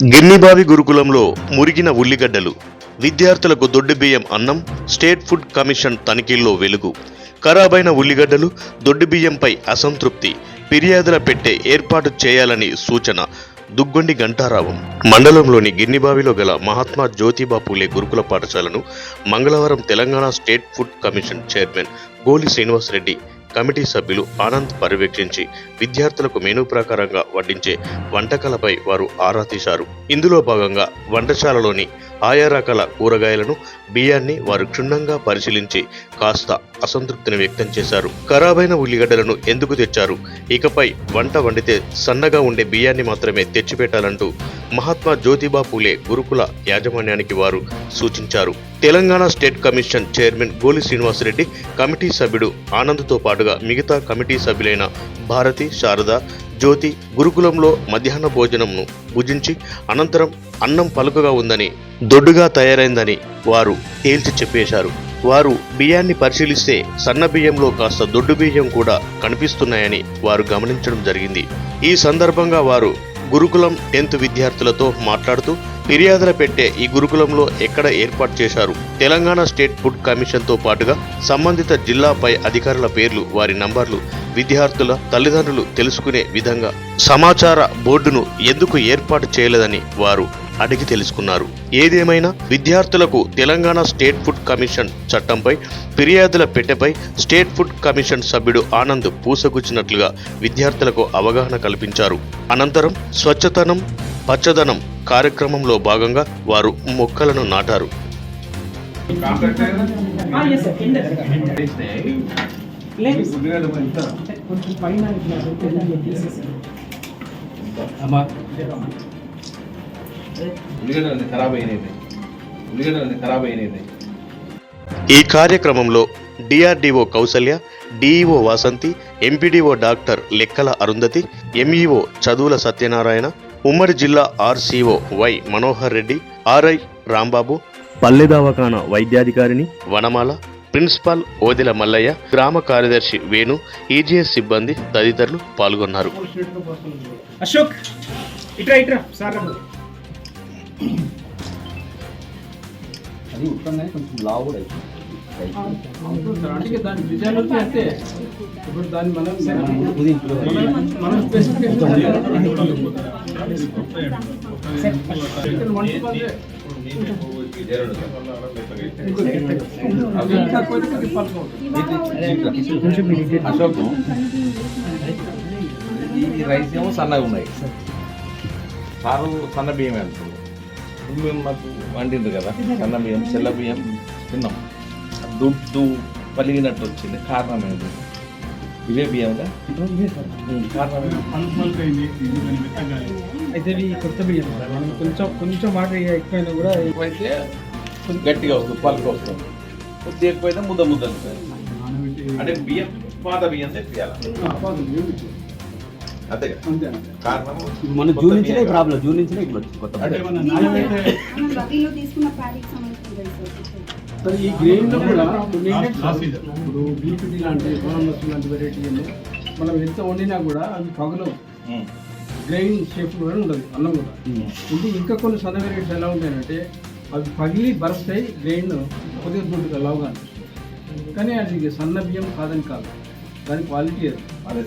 గిన్నిబావి గురుకులంలో మురిగిన ఉల్లిగడ్డలు విద్యార్థులకు దొడ్డు బియ్యం అన్నం స్టేట్ ఫుడ్ కమిషన్ తనిఖీల్లో వెలుగు. ఖరాబైన ఉల్లిగడ్డలు దొడ్డు బియ్యంపై అసంతృప్తి ఫిర్యాదుల పెట్టే ఏర్పాటు చేయాలని సూచన. దుగ్గొండి గంటారావం మండలంలోని గిన్నిబావిలో గల మహాత్మా జ్యోతిబా పూలే గురుకుల పాఠశాలను మంగళవారం Telangana state food commission chairman Goli Srinivasa Reddy committee సభ్యులు ఆనంద్ పర్యవేక్షించి విద్యార్థులకు మెనూ ప్రకారంగా వడ్డించే వంటకాలపై వారు ఆరా తీశారు. ఇందులో భాగంగా వంటశాలలోని ఆయా రకాల కూరగాయలను బియ్యాన్ని వారు క్షుణ్ణంగా పరిశీలించి కాస్త అసంతృప్తిని వ్యక్తం చేశారు. ఖరాబైన ఉల్లిగడ్డలను ఎందుకు తెచ్చారు? ఇకపై వంట వండితే సన్నగా ఉండే బియ్యాన్ని మాత్రమే తెచ్చిపెట్టాలంటూ మహాత్మా జ్యోతిబా పూలే గురుకుల యాజమాన్యానికి వారు సూచించారు. Telangana state commission chairman Goli Srinivasa Reddy committee సభ్యుడు ఆనంద్తో పాటుగా మిగతా కమిటీ సభ్యులైన భారతి శారద జ్యోతి గురుకులంలో మధ్యాహ్న భోజనంను భుజించి అనంతరం అన్నం పలుకగా ఉందని దొడ్డుగా తయారైందని వారు తేల్చి చెప్పేశారు. వారు బియ్యాన్ని పరిశీలిస్తే సన్న బియ్యంలో కాస్త దొడ్డు బియ్యం కూడా కనిపిస్తున్నాయని వారు గమనించడం జరిగింది. ఈ సందర్భంగా వారు గురుకులం టెన్త్ విద్యార్థులతో మాట్లాడుతూ ఫిర్యాదుల పెట్టే ఈ గురుకులంలో ఎక్కడ ఏర్పాటు చేశారు? తెలంగాణ స్టేట్ ఫుడ్ కమిషన్తో పాటుగా సంబంధిత జిల్లాపై అధికారుల పేర్లు వారి నంబర్లు విద్యార్థుల తల్లిదండ్రులు తెలుసుకునే విధంగా సమాచార బోర్డును ఎందుకు ఏర్పాటు చేయలేదని వారు అడిగి తెలుసుకున్నారు. ఏదేమైనా విద్యార్థులకు తెలంగాణ స్టేట్ ఫుడ్ కమిషన్ చట్టంపై ఫిర్యాదుల పెట్టెపై స్టేట్ ఫుడ్ కమిషన్ సభ్యుడు ఆనంద్ పూసగుచ్చినట్లుగా విద్యార్థులకు అవగాహన కల్పించారు. అనంతరం స్వచ్ఛతనం పచ్చదనం కార్యక్రమంలో భాగంగా వారు మొక్కలను నాటారు. అయినాయి ఈ కార్యక్రమంలో DRDO Kausalya DEO Vasanthi MPDO doctor Lekkala Arundhathi MEO Chaduvula Satyanarayana ఉమ్మడి జిల్లా RCO Y Manohar Reddy RI Rambabu పల్లె దవాఖాన వైద్యాధికారిని వనమాల ప్రిన్సిపాల్ ఓదెల మల్లయ్య గ్రామ కార్యదర్శి వేణు ఈజీఎస్ సిబ్బంది తదితరులు పాల్గొన్నారు అశోక్ ఇట్రా ఇట్రా సార్. అది కొంచెం లావు కూడా అవుతుంది అశోక్ ఈ రైస్ ఏమో సన్నగా ఉన్నాయి. సారు సన్న బియ్యం వెళ్తుంది మేము మాకు వండింది కదా. సన్న బియ్యం చెల్ల బియ్యం తిన్నాం. దుడ్డు పలిగినట్టు వచ్చింది. కారణం ఏంటి ఇవే బియ్యంగా ఉం, కారణం ఏంటి? అయితే ఇవి కొత్త బియ్యం. మనం కొంచెం కొంచెం మాట ఎక్కువైనా కూడా ఎక్కువైతే కొంచెం గట్టిగా వస్తుంది పలుకు వస్తుంది. కొద్ది ఎక్కువైతే ముద్ద ముద్ద అంటే బియ్యం పాత బియ్యం తెప్పియాలి? అంతే కారణం? మన జూన్ నుంచినే ప్రాబ్లం జూన్ వచ్చింది కొత్త సరే ఈ గ్రెయిన్లో కూడా కొన్ని ఏంటంటే ఇప్పుడు బీపీటీ లాంటి సోనమస్ లాంటి వెరైటీ మనం ఎంత వండినా కూడా అవి పగలవు. గ్రెయిన్ షేప్ కూడా ఉండదు అన్నం కూడా. ఇది ఇంకా కొన్ని సన్న వెరైటీస్ ఎలా ఉంటాయంటే అవి పగిలి బరస్ట్ అయ్యి గ్రెయిన్ కొద్దిగా దొడ్డుగా లావుగా కానీ అది సన్న బియ్యం కాదని కాదు. దాని క్వాలిటీ అది. అదే.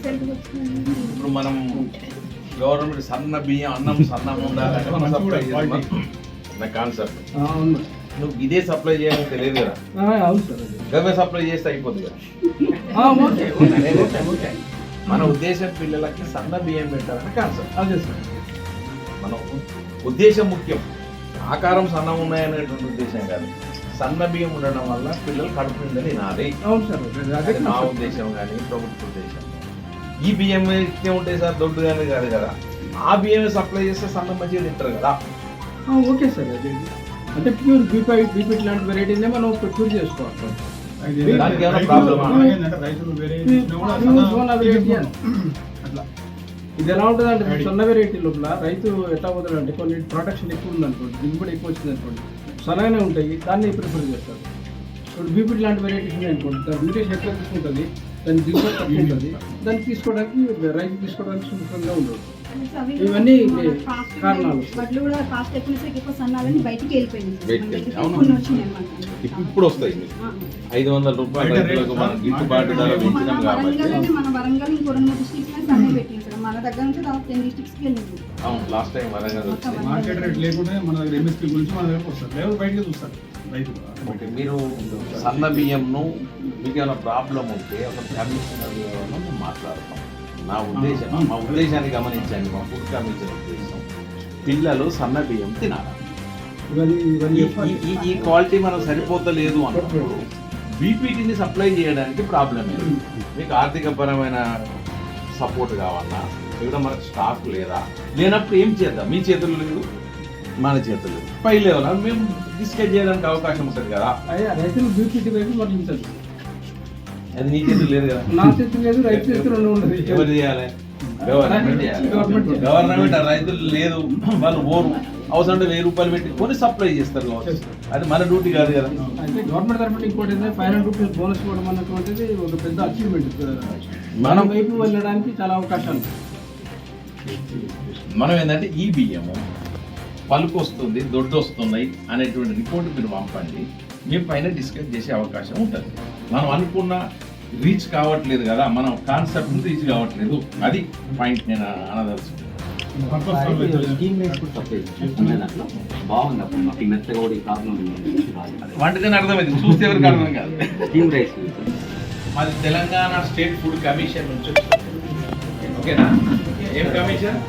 ఇప్పుడు మనం గవర్నమెంట్ సన్న బియ్యం అన్నం సన్నంగా ఉండాలంటే కాన్సెప్ట్ నువ్వు ఇదే సప్లై చేయాలని తెలియదు కదా. అవును సార్ గవే సప్లై చేస్తే అయిపోతుంది కదా. ఓకే ఓకే ఓకే ఓకే మన ఉద్దేశం పిల్లలకి సన్న బియ్యం పెట్టాలని కాన్సెప్ట్. అదే సార్. మన ఉద్దేశం ముఖ్యం. ఆకారం సన్నం ఉన్నాయనేటువంటి ఉద్దేశం కాదు. సన్న బియ్యం ఉండడం వల్ల పిల్లలు కడుపు నిండా తినాలి. అవును సార్ నా. ఉద్దేశం కానీ ప్రభుత్వ ఉద్దేశం ఈ బియ్యం ఇస్తే ఉంటాయి సార్ దొడ్డు కానీ కాదు కదా. ఆ బియ్యమే సప్లై చేస్తే సన్న మంచిగా తింటారు కదా. ఓకే సార్ అది. అంటే ప్యూర్ బీపీ బీపీ లాంటి వెరైటీనే మనం ప్యూర్ చేసుకోవాలి. దానికి ఏమైనా ప్రాబ్లమా ప్యూర్ సోనా వెరైటీ అని. అట్లా. ఇది ఎలా ఉంటుంది అంటే సొన్న వెరైటీ లోపల రైతు ఎట్లా పోతాడు అంటే కొన్ని ప్రొడక్షన్ ఎక్కువ ఉంది అనుకోండి దిగుబడి ఎక్కువ వచ్చింది అనుకోండి సన్నగానే ఉంటాయి దాన్ని ప్రిఫర్ చేస్తారు. ఇప్పుడు బీపీ లాంటి వెరైటీస్ ఉన్నాయి అనుకోండి దాని న్యూట్రిషన్ ఎక్కువ తీసుకుంటుంది? దాని దిగుబడి తక్కువ ఉంటుంది. దాన్ని తీసుకోవడానికి రైతు తీసుకోవడానికి సుముఖంగా ఉండదు. ఇవన్నీ కారణాలు. వడ్లు కూడా కాస్ట్ ఎక్కువ నుంచి ఎక్కువ సన్నాలని బయటికి వెళ్ళిపోయింది. ఇప్పుడు వస్తాయి. ఐదు వందల రూపాయల రైతులకు మనం గిట్టుబాటు ధర మన పెంచినాం కాబట్టి. మన వరంగల్ ఇంకో రెండు డిస్ట్రిక్ట్స్ మన దగ్గర నుంచి దాదాపు టెన్ డిస్ట్రిక్ట్స్కి వెళ్ళింది. అవును లాస్ట్ టైం వరంగల్ వచ్చింది. మార్కెట్ రేట్ లేకుండా మన దగ్గర ఎంఎస్పీ గురించి మన దగ్గరకు వస్తారు. లేకపోతే బయటకి చూస్తారు ఓకే మీరు సన్న బియ్యంను మీకు ఏమైనా ప్రాబ్లం ఉంటే ఒక కమిషనర్ మాట్లాడతాం. నా ఉద్దేశం మా ఉద్దేశాన్ని గమనించండి మా ఫుడ్ కమిషన్ ఉద్దేశం. పిల్లలు సన్న బియ్యం తినాలి. ఈ- క్వాలిటీ మనం సరిపోతలేదు అన్నప్పుడు బీపీటీని సప్లై చేయడానికి ప్రాబ్లం లేదు మీకు ఆర్థికపరమైన సపోర్ట్ కావాలన్నా ఇక్కడ మనకు స్టాక్ లేదా? లేనప్పుడు ఏం చేద్దాం? మీ చేతులు లేదు మన చేతులు పై లెవెల్ మేము డిస్కస్ చేయడానికి అవకాశం ఉంటుంది కదా. రైతులు బీపీటీ వైపు మరలించదు అది నీ చేతులు లేదు కదా? నా చేతి లేదు రైతు చేతి రెండు ఉండదు. ఎవరు చేయాలి? గవర్నమెంట్ గవర్నమెంట్ చేయాలి. గవర్నమెంట్ ఆ రైతులు లేదు వాళ్ళు ఓరు. అవసరం అంటే వెయ్యి రూపాయలు పెట్టి కొని సప్లై చేస్తారు కావచ్చు. అది మన డ్యూటీ కాదు కదా. అయితే గవర్నమెంట్ తరఫున ఇంకోటి ఏంటంటే ఫైవ్ హండ్రెడ్ రూపీస్ బోనస్ ఇవ్వడం అన్నటువంటిది ఒక పెద్ద అచీవ్మెంట్ మనం మనం వైపు వెళ్ళడానికి చాలా అవకాశాలు మనం ఏంటంటే ఈ బియ్యము పలుకు వస్తుంది దొడ్డు వస్తున్నాయి అనేటువంటి రిపోర్ట్ మీరు పంపండి. మేము పైన డిస్కస్ చేసే అవకాశం ఉంటుంది. మనం అనుకున్న రీచ్ కావట్లేదు కదా మనం కాన్సెప్ట్ రీచ్ కావట్లేదు. అది పాయింట్ నేను అనదలుచుకున్నాను వంటకని అర్థమైంది? చూస్తే ఎవరికి అర్థం కాదు. మాది తెలంగాణ స్టేట్ ఫుడ్ కమిషన్ నుంచి. ఓకేనా? ఏం commission?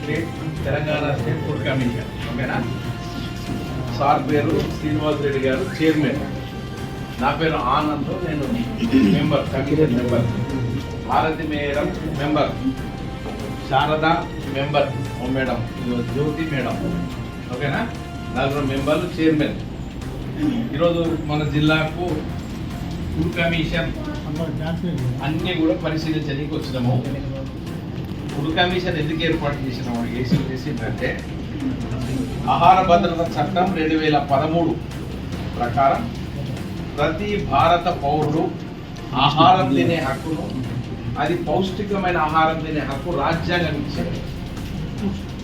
State Telangana state food commission. ఓకేనా? సార్ పేరు శ్రీనివాస్ రెడ్డి గారు చైర్మన్. నా పేరు ఆనంద్ నేను member committee member. Bharathi madam member. Sharada member ఓ మేడం. జ్యోతి మేడం. ఓకేనా? నలుగురు మెంబర్లు చైర్మన్. ఈరోజు మన జిల్లాకు ఫుడ్ కమిషన్ అన్నీ కూడా పరిశీలించడానికి వచ్చినాము. ఫుడ్ కమిషన్ ఎందుకు ఏర్పాటు చేసినాము ఏసీ చేసిందంటే ఆహార భద్రత చట్టం రెండు వేల పదమూడు ప్రకారం ప్రతి భారత పౌరుడు ఆహారం తినే హక్కును అది పౌష్టికమైన ఆహారం తినే హక్కు రాజ్యాంగం ఇచ్చింది.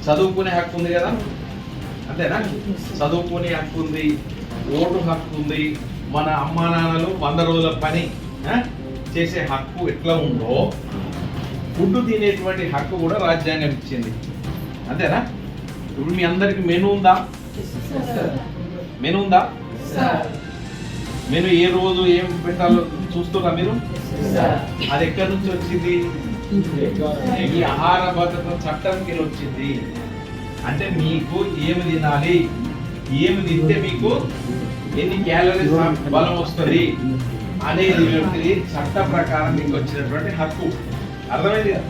చదువుకునే హక్కు ఉంది కదా? అంతేనా? చదువుకునే హక్కు ఉంది ఓటు హక్కు ఉంది మన అమ్మా నాన్నలు వంద రోజుల పని చేసే హక్కు ఎట్లా ఉందో ఫుడ్ తినేటువంటి హక్కు కూడా రాజ్యాంగం ఇచ్చింది. అంతేనా? ఇప్పుడు మీ అందరికి మెను ఉందా? మెను ఉందా? మెను ఏ రోజు ఏం పెట్టాలో చూస్తున్నా మీరు? అది ఎక్కడి నుంచి వచ్చింది? ఈ ఆహార భద్రత చట్టం కింద వచ్చింది. అంటే మీకు ఏమి తినాలి? ఏమి తింటే మీకు ఎన్ని క్యాలరీస్ బలం వస్తుంది అనేది చట్ట ప్రకారం మీకు వచ్చినటువంటి హక్కు. అర్థమైంది కదా?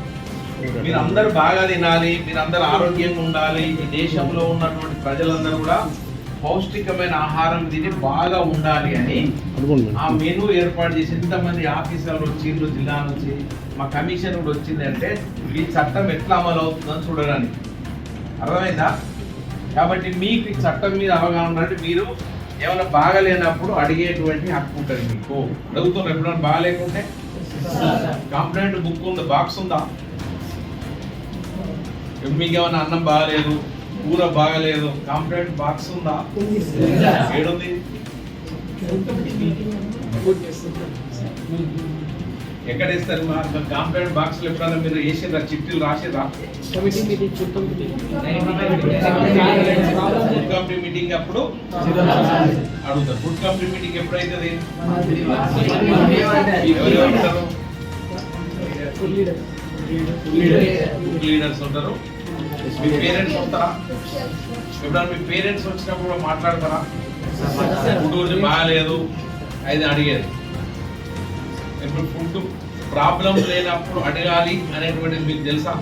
మీరు అందరూ బాగా తినాలి మీరు అందరూ ఆరోగ్యంగా ఉండాలి. ఈ దేశంలో ఉన్నటువంటి ప్రజలందరూ కూడా పౌష్టికమైన ఆహారం తిని బాగా ఉండాలి అని ఆ మెనూ ఏర్పాటు చేసి ఎంతమంది ఆఫీసర్లు వచ్చిండ్రు జిల్లా నుంచి మా కమిషన్ కూడా వచ్చింది అంటే ఈ చట్టం ఎట్లా అమలు అవుతుందని చూడడానికి అర్థమైందా? కాబట్టి మీకు ఈ చట్టం మీద అవగాహన ఉన్నట్టు మీరు ఏమైనా బాగలేనప్పుడు అడిగేటువంటి హక్కు ఉంటుంది మీకు. అడుగుతున్నారు ఎప్పుడైనా బాగాలేకుంటే? కంప్లైంట్ బుక్ ఉందా బాక్స్ ఉందా? ఏమైనా అన్నం బాగలేదు కూర బాగలేదు కంప్లైంట్ బాక్స్ ఉందా? ఏడుంది? ఎక్కడ ఇస్తారు మా కంప్లైంట్ బాక్స్లో ఎప్పుడైనా మీరు వేసిర్రా చిట్టీలు మీటింగ్ ఫుడ్ కంపెనీ మీటింగ్ అప్పుడు అడుగుతారు. ఫుడ్ కంపెనీ మీటింగ్ ఎప్పుడైతుంది? లీడర్స్ ఉంటారు. మీ పేరెంట్స్ వస్తారా? ఎప్పుడైనా మీ పేరెంట్స్ వచ్చినప్పుడు కూడా మాట్లాడతారా? ఫుడ్ గురించి బాగాలేదు. అది అడిగేది. ఇప్పుడు ఫుడ్ ప్రాబ్లం లేనప్పుడు అడగాలి అనేటువంటిది మీకు తెలుసా?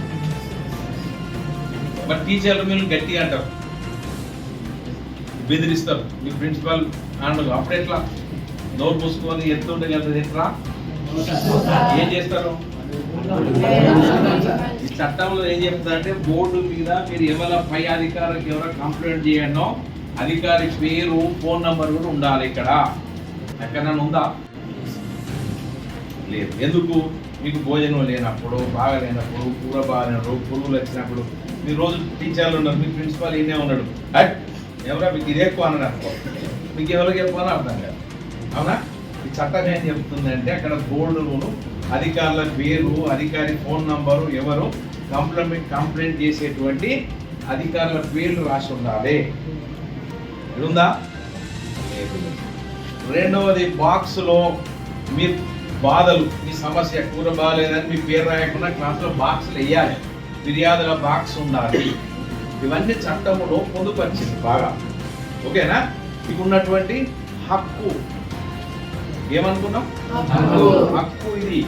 బట్ టీచర్లు మీరు గట్టి అంటారు. బెదిరిస్తారు. మీ ప్రిన్సిపల్ అంటారు అప్పుడు ఎట్లా? నోరు మూసుకొని ఎత్తుంటే కదా ఎట్లా ఏం చేస్తారు? చట్టంలో ఏం చెప్తారంటే బోర్డు మీద మీరు ఎవరి పై అధికారికి ఎవరో కంప్లైంట్ చేయడో అధికారి పేరు ఫోన్ నంబర్ కూడా ఉండాలి ఇక్కడ. ఎక్కడన్నా ఉందా? లేదు. ఎందుకు? మీకు భోజనం లేనప్పుడు బాగా లేనప్పుడు కూర బాగాలేనప్పుడు పురుగులు వచ్చినప్పుడు మీరు రోజు టీచర్లు ఉన్నారు మీ ప్రిన్సిపాల్ ఈయనే ఉన్నాడు. అట్ ఎవరా మీకు ఇది ఎక్కువ అని అనుకో. మీకు ఎవరికి ఎక్కువ అని అర్థం కాదు. అవునా? ఈ చట్టం ఏం చెప్తుందంటే అక్కడ గోల్డ్ లోను అధికారుల పేరు అధికారి ఫోన్ నంబరు ఎవరు కంప్లైంట్ కంప్లైంట్ చేసేటువంటి అధికారుల పేర్లు రాసి ఉండాలి. ఉందా? రెండవది బాక్స్లో మీ బాధలు మీ సమస్య కూర బాగాలేదని మీ పేరు రాయకుండా క్లాస్లో బాక్స్లు వేయాలి. ఫిర్యాదుల బాక్స్ ఉండాలి. ఇవన్నీ చట్టంలో పొందుపరిచింది బాగా. ఓకేనా? మీకు ఉన్నటువంటి హక్కు ఏమనుకున్నాం? హక్కు. ఇది.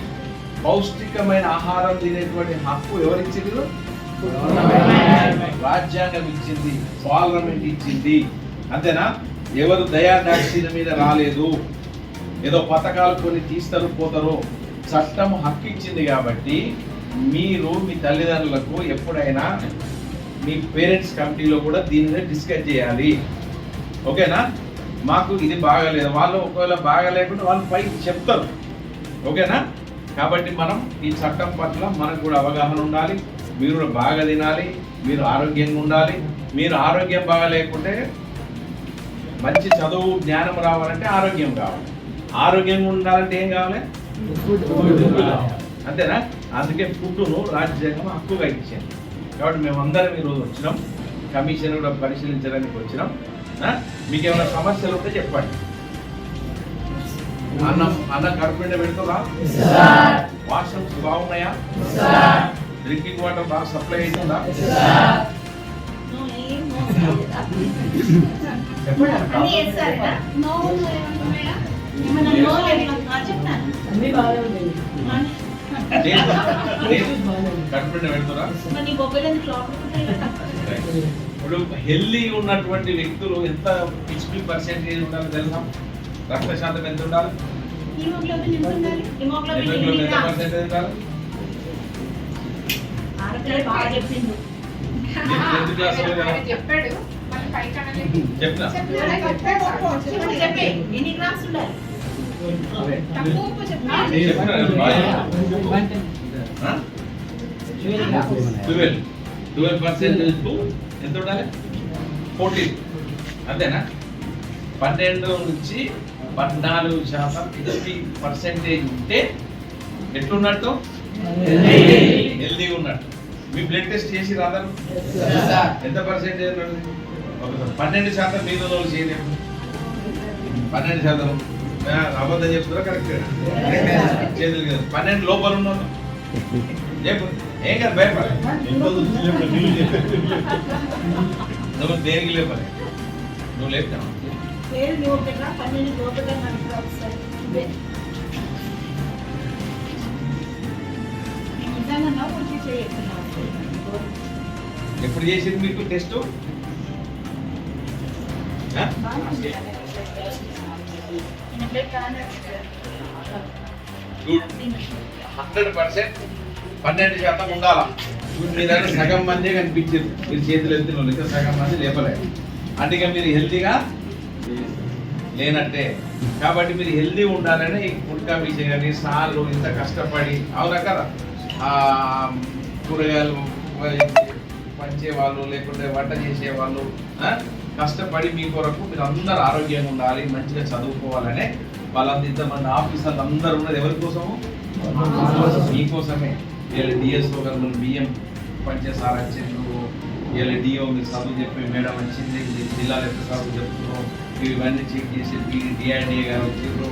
పౌష్టికమైన ఆహారం తినేటువంటి హక్కు ఎవరిచ్చింది రాజ్యాంగం ఇచ్చింది పార్లమెంట్ ఇచ్చింది. అంతేనా? ఎవరు దయా దాక్షిణ మీద రాలేదు. ఏదో పథకాలు కొన్ని తీస్తారు పోతారు. చట్టం హక్కు ఇచ్చింది కాబట్టి మీరు మీ తల్లిదండ్రులకు ఎప్పుడైనా మీ పేరెంట్స్ కమిటీలో కూడా దీని మీద డిస్కస్ చేయాలి. ఓకేనా? మాకు ఇది బాగాలేదు. వాళ్ళు ఒకవేళ బాగాలేకుండా వాళ్ళు పైకి చెప్తారు. ఓకేనా? కాబట్టి మనం ఈ చట్టం పట్ల మనకు కూడా అవగాహన ఉండాలి. మీరు బాగా తినాలి. మీరు ఆరోగ్యంగా ఉండాలి. మీరు ఆరోగ్యం బాగా లేకుంటే మంచి చదువు జ్ఞానం రావాలంటే ఆరోగ్యం కావాలి. ఆరోగ్యంగా ఉండాలంటే ఏం కావాలి? అంతేనా? అందుకే ఫుడ్ను రాజ్యాంగం హక్కుగా ఇచ్చింది. కాబట్టి మేమందరం ఈరోజు వచ్చినాం. కమిషన్ కూడా పరిశీలించడానికి వచ్చినాం. మీకు ఏమైనా సమస్యలు ఉంటే చెప్పండి. అన్నం అన్నం కడుపు నిండా పెడుతుందా వాష్రూమ్స్ బాగున్నాయా? డ్రింకింగ్ వాటర్ బాగా సప్లై అవుతుందా? అన్నీ చేస్తారా? నో నో ఏమన్నా మేడం? ఏమన్నా నో ఏమన్నా చెప్తాను. అన్ని బాగానే ఉన్నాయి. లేదు. లేదు. బాగానే ఉన్నాయి. కడుపు నిండా పెడుతురా ఇప్పుడు హెల్దీ ఉన్నటువంటి వ్యక్తులు ఎంత హెచ్పి పర్సెంటేజ్ ఉండాలి తెలుసా? రక్త శాతం ఎంత ఉండాలి? చెప్పిండు? ట్వెల్వ్. ట్వెల్వ్ పర్సెంటేజ్ టు ఎంత ఉండాలి ఫోర్టీన్. అంతేనా? పన్నెండు నుంచి పద్నాలుగు శాతం ఫిఫ్టీ పర్సెంటేజ్ ఉంటే ఎట్లున్నట్టు? హెల్దీగా ఉన్నట్టు. మీ బ్లడ్ టెస్ట్ చేసి రాదారు ఎంత పర్సెంటేజ్ ఉన్నది పన్నెండు శాతం మీద వాళ్ళు చేయలేము పన్నెండు శాతం. అబద్ధం చెప్తారా కరెక్ట్ చేతులు కదా. పన్నెండు లోపల ఉన్నాను చెప్పు. ఏం కదా భయపడ నువ్వు దేనికి లేపలే నువ్వు లేపుతావు పేరు నువ్వు పెట్టరా పన్నెండు లోపల మనకు ఒకసారి ఇదే. నిజంగా పూర్తి చేయొచ్చున్నావు ఎప్పుడు చేసింది మీకు టెస్ట్ హండ్రెడ్ పర్సెంట్ పన్నెండు శాతం ఉండాలా? ఇప్పుడు మీ దగ్గర సగం మందే కనిపించింది. మీరు చేతులు ఎత్తిన వాళ్ళు ఇంకా సగం మంది లేపలేదు అంటే ఇక మీరు హెల్తీగా లేనట్టే. కాబట్టి మీరు హెల్తీ ఉండాలని ఫుడ్ కమిషన్ కానీ సార్లు ఇంత కష్టపడి అవునా కదా? కూరగాయలు పంచే వాళ్ళు లేకుంటే వంట చేసే వాళ్ళు ఆ, కష్టపడి మీ కొరకు మీరు అందరు ఆరోగ్యంగా ఉండాలి మంచిగా చదువుకోవాలనే వాళ్ళంతా ఇంతమంది ఆఫీసర్లు అందరూ ఉన్నది ఎవరి కోసము? మీకోసమే వీళ్ళ డిఎస్ఓ గారు మన బియ్యం పంచే సార్ వచ్చిండ్రు వీళ్ళ డిఓ మీరు చదువు చెప్పి మేడం వచ్చింది ఇది జిల్లాలో ఎంత చదువు చెప్తున్నాం ఇవన్నీ చెక్ చేసి డిఆర్డిఏ గారు వచ్చిండ్రు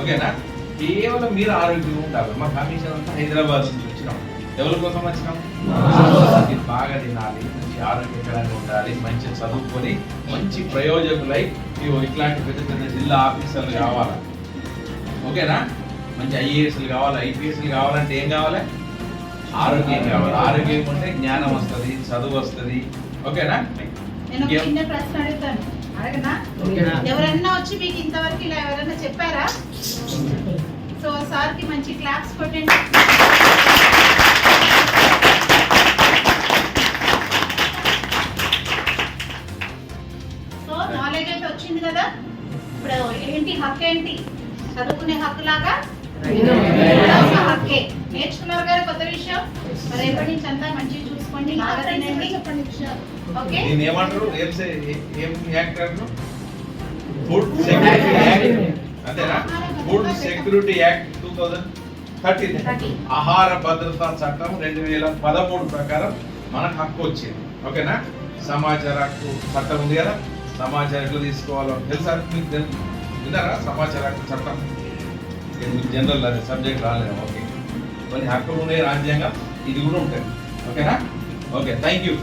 ఓకేనా? కేవలం మీరు ఆరోగ్యంగా ఉండాలి. మా కమిషన్ అంతా హైదరాబాద్ నుంచి వచ్చినాం. ఎవరి కోసం వచ్చినాం? మీరు బాగా తినాలి మంచి ఆరోగ్యకరంగా ఉండాలి మంచి చదువుకొని మంచి ప్రయోజకులై మీరు ఇట్లాంటి పెద్ద పెద్ద జిల్లా ఆఫీసర్లు కావాలి? ఓకేనా? మంచి ఐఏఎస్లు కావాలి? ఐపీఎస్లు కావాలంటే ఏం కావాలి? ఆరోగ్యం కావాలి. ఆరోగ్యం ఉంటే జ్ఞానం వస్తుంది చదువు వస్తుంది. ఓకేనా? నేను చిన్న ప్రశ్న అడుగుతాను. అడగనా? ఎవరన్నా వచ్చి మీకు ఇంతవరకు ఇలా ఎవరన్నా చెప్పారా? సో సార్కి మంచి క్లాప్స్ కొట్టండి. సో నాలెడ్జ్ అయితే వచ్చింది కదా? ఇప్పుడు ఏంటి? హక్కు ఏంటి చదువుకునే హక్కు లాగా రేపటి నుంచి అంతా మంచిగా చూసుకోండి బాగా తినండి. ఓకే? దీన్ని ఏమంటారు? ఏం ఏం యాక్ట్ అంటారు ఫుడ్ సెక్యూరిటీ యాక్ట్ అంతేనా? Food security act two thousand thirteen. ఆహార భద్రతా చట్టం రెండు వేల పదమూడు ప్రకారం మనకు హక్కు వచ్చింది. ఓకేనా? సమాచార హక్కు చట్టం ఉంది కదా? సమాచారం ఎట్లా తీసుకోవాలో తెలుసా? మీకు విన్నారా? సమాచార హక్కు చట్టం. జనరల్ అది సబ్జెక్ట్ రాలేదు? ఓకే. కొన్ని హక్కులు ఉన్నాయి రాజ్యాంగం ఇది కూడా ఉంటుంది. ఓకేనా? Okay thank you